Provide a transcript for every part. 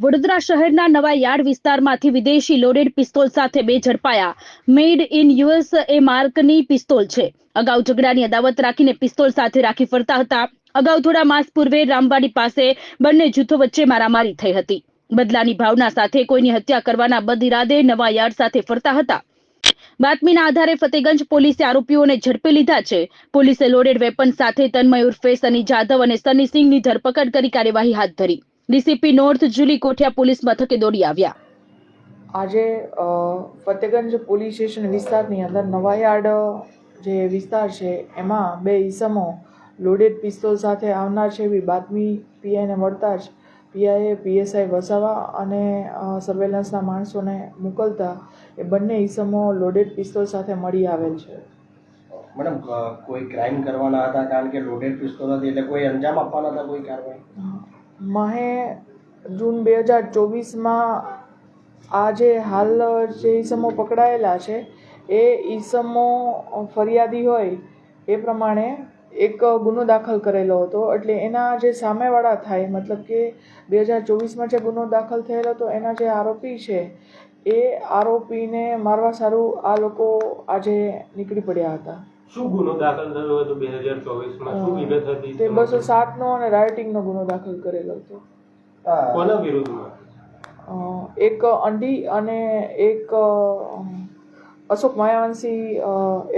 વડોદરા શહેરના નવા યાર્ડ વિસ્તારમાંથી વિદેશી લોડેડ પિસ્તોલ સાથે બે ઝડપાયા. મેડ ઇન યુએસ એ માર્કની પિસ્તોલ છે. અગાઉ ઝઘડાની અદાવત રાખીને પિસ્તોલ સાથે રાખી ફરતા હતા. અગાઉ થોડા માસ પૂર્વે રામવાડી પાસે બંને જૂથો વચ્ચે મારામારી થઈ હતી. બદલાની ભાવના સાથે કોઈની હત્યા કરવાના બદ ઇરાદે નવા યાર્ડ સાથે ફરતા હતા. બાતમીના આધારે ફતેગંજ પોલીસે આરોપીઓને ઝડપી લીધા છે. પોલીસે લોડેડ વેપન સાથે તન્મય ઉર્ફે સની જાધવ અને સની સિંહની ધરપકડ કરી કાર્યવાહી હાથ ધરી. DCP north Juli Kothiya police મથકે દોડી આવ્યા. આજે ફતેગંજ પોલીસ સ્ટેશન વિસ્તારની અંદર નવાયાર્ડ જે વિસ્તાર છે એમાં બે ઈસમો લોડેડ પિસ્તોલ સાથે આવનાર છે એવી બાતમી પીઆઈને મળતા જ પીઆઈએ પીએસઆઈ વસાવા અને સર્વેલન્સના માણસોને મોકલતા એ બંને ઈસમો લોડેડ પિસ્તોલ સાથે મળી આવેલ છે. મેડમ કોઈ ક્રાઇમ કરવાના હતા કારણ કે લોડેડ પિસ્તોલ હતી એટલે કોઈ અંજામ આપવાના હતા કોઈ કાર્યવાહી? માહે જૂન બે હજાર ચોવીસમાં આ જે હાલ જે ઈસમો પકડાયેલા છે, એ ઈસમો ફરિયાદી હોય એ પ્રમાણે એક ગુનો દાખલ કરેલો હતો. એટલે એના જે સામેવાળા થાય, મતલબ કે બે હજાર ચોવીસમાં જે ગુનો દાખલ થયેલો હતો, એના જે આરોપી છે, એ આરોપીને મારવા સારું આ લોકો આજે નીકળી પડ્યા હતા. શું ગુનો દાખલ થયો હતો બે હજાર ચોવીસમાં? શું વિગત હતી? તે બસો સાતનો અને રાઇટિંગનો ગુનો દાખલ કરેલો હતો. કોના વિરુદ્ધમાં? એક અંડી અને એક અશોક માયાવંશી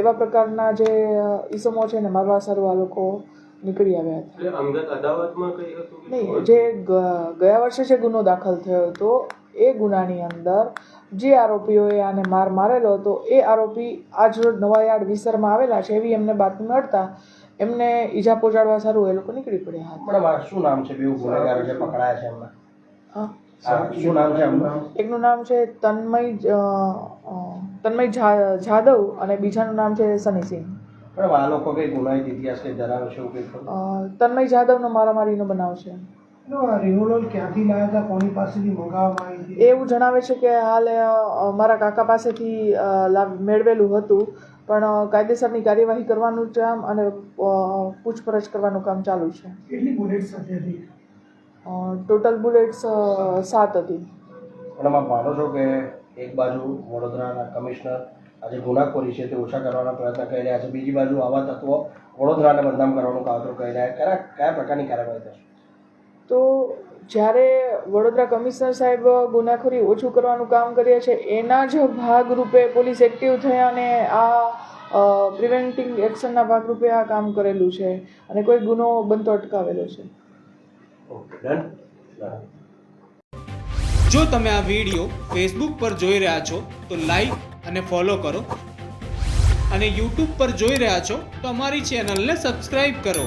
એવા પ્રકારના જે ઈસમો છે ને મારવા સારું આ લોકો નીકળી આવ્યા હતા. નહીં જે ગયા વર્ષે જે ગુનો દાખલ થયો હતો એ ગુનાની અંદર જે આરોપીઓએ આને માર મારેલો હતો એ આરોપી આજ રોજ નવાયાર્ડ વિસ્તારમાં આવેલા છે. એવી એમને બાતમી મળતા એમને ઈજા પહોંચાડવા સારું એ લોકો નીકળી પડ્યા હતા. શું નામ છે? બેઉ ગુનેગાર જે પકડાયા છે એમના? હા. શું નામ છે એમનું? એકનું નામ છે તન્મય તન્મય જાદવ અને બીજાનું નામ છે સની સિંહ. મેડમ આ લોકો કઈ ગુનાહિત ઇતિહાસ કઈ ધરાવે છે તન્મય જાદવનો મારામારીનો બનાવ છે. રિવોલ્વર ક્યાંથી લાવ્યા હતા? કોની પાસેથી મંગાવવામાં એ એવું જણાવે છે કે હાલ મારા કાકા પાસેથી મેળવેલું હતું પણ કાયદેસરની કાર્યવાહી કરવાનું કામ અને પૂછપરછ કરવાનું કામ ચાલુ છે. કેટલી બુલેટ હતી ટોટલ બુલેટ્સ સાત હતી. પણ આપ માનો છો કે એક બાજુ વડોદરાના કમિશનર આજે ગુનાખોરી છે તે ઓછા કરવાના પ્રયત્ન કરી રહ્યા છે. બીજી બાજુ આવા તત્વો વડોદરાને બદનામ કરવાનું કાવતરું કરી રહ્યા કયા કયા પ્રકારની કાર્યવાહી થશે? તો જ્યારે વડોદરા કમિશનર સાહેબ ગુનાખોરી ઓછું કરવાનું કામ કરીએ છે એના જ ભાગરૂપે પોલીસ એક્ટિવ થયા અને આ પ્રિવેન્ટિંગ એક્શનના ભાગરૂપે આ કામ કરેલું છે અને કોઈ ગુનો બનતો અટકાવેલો છે. જો તમે આ વીડિયો ફેસબુક પર જોઈ રહ્યા છો તો લાઈક અને ફોલો કરો. અને યુટ્યુબ પર જોઈ રહ્યા છો તો અમારી ચેનલને સબસ્ક્રાઈબ કરો.